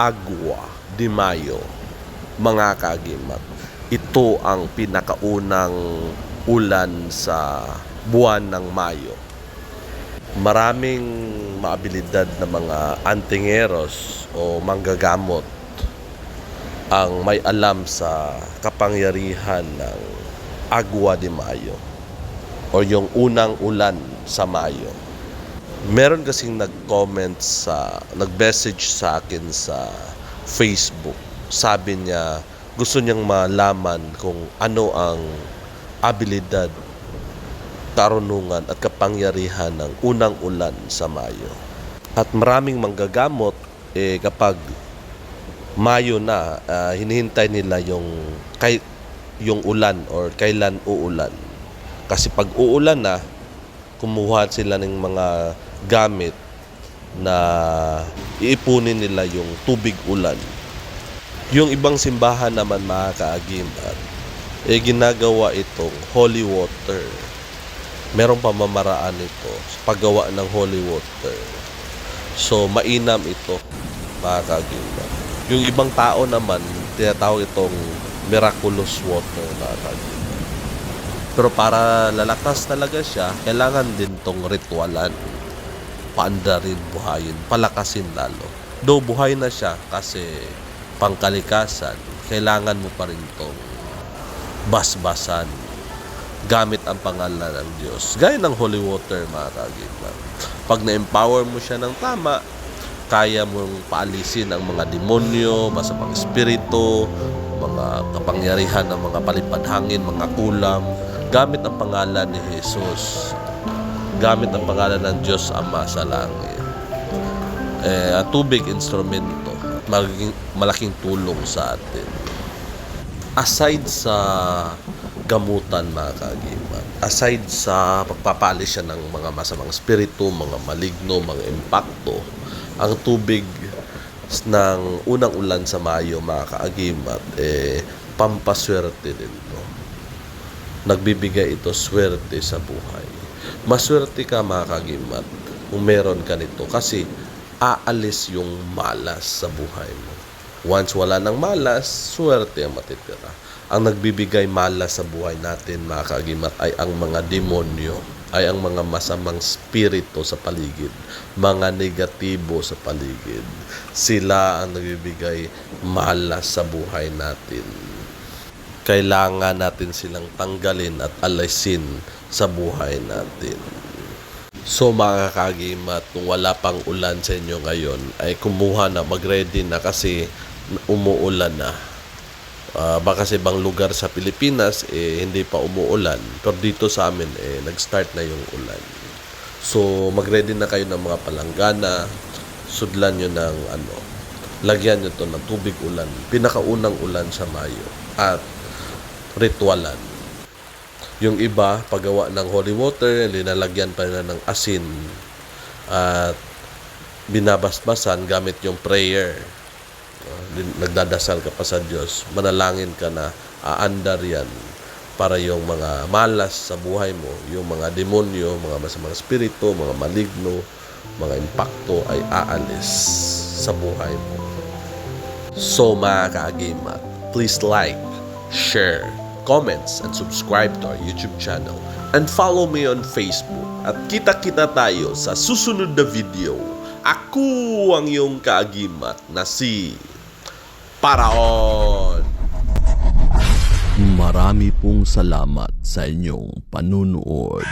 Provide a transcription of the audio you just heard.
Agua de Mayo, mga kagimat. Ito ang pinakaunang ulan sa buwan ng Mayo. Maraming maabilidad na mga antingeros o manggagamot ang may alam sa kapangyarihan ng Agua de Mayo o yung unang ulan sa Mayo. Meron kasing nag-comment sa, nag-message sa akin sa Facebook. Sabi niya, gusto niyang malaman kung ano ang abilidad, karunungan at kapangyarihan ng unang ulan sa Mayo. At maraming manggagamot eh kapag Mayo na, ah, hinihintay nila yung kay yung ulan or kailan uulan. Kasi pag uulan na, kumuha sila ng mga gamit na iipunin nila yung tubig ulan. Yung ibang simbahan naman mga kaagimat, eh ginagawa itong holy water. Merong pamamaraan ito sa paggawa ng holy water. So mainam ito mga kaagimat. Yung ibang tao naman, tinatawag itong miraculous water mga kaagimat. Pero para lalakas talaga siya, kailangan din tong ritualan. Paandarin, buhayin, palakasin lalo. Though buhay na siya kasi pangkalikasan, kailangan mo pa rin tong basbasan gamit ang pangalan ng Diyos. Gaya ng holy water, mga kagiman. Pag na-empower mo siya ng tama, kaya mong paalisin ang mga demonyo, masamang espiritu, mga kapangyarihan ng mga palipadhangin, mga kulam, gamit ang pangalan ni Jesus. Gamit ang pangalan ng Diyos Ama sa langit. Eh, tubig instrumento, magiging malaking tulong sa atin. Aside sa gamutan mga kagiman, aside sa pagpapalis siya ng mga masamang espiritu, mga maligno, mga impacto, ang tubig ng unang ulan sa Mayo mga kaagimat, eh, pampaswerte din. No? Nagbibigay ito swerte sa buhay. Maswerte ka mga kagimat kung meron ka nito kasi aalis yung malas sa buhay mo. Once wala ng malas, swerte ang matitira. Ang nagbibigay malas sa buhay natin, mga kagimat, ay ang mga demonyo, ay ang mga masamang spirito sa paligid, mga negatibo sa paligid. Sila ang nagbibigay malas sa buhay natin. Kailangan natin silang tanggalin at alisin sa buhay natin. So mga kagimat, kung wala pang ulan sa inyo ngayon, ay kumuha na, mag-ready na kasi umuulan na. Ah, baka sa ibang lugar sa Pilipinas, eh, hindi pa umuulan. Pero dito sa amin, eh, nag-start na yung ulan. So, mag-ready na kayo ng mga palanggana, sudlan nyo ng ano, lagyan nyo to ng tubig ulan, pinakaunang ulan sa Mayo, at ritualan. Yung iba, paggawa ng holy water, linalagyan pa nila ng asin at binabasbasan gamit yung prayer. Nagdadasal ka pa sa Diyos, manalangin ka na aandar yan para yung mga malas sa buhay mo, yung mga demonyo, mga masamang espiritu, mga maligno, mga impacto ay aalis sa buhay mo. So mga kaagimat, please like, share, comments, and subscribe to our YouTube channel. And follow me on Facebook. At kita-kita tayo sa susunod na video. Ako ang iyong kaagimat na si Paraon. Marami pong salamat sa inyong panunood.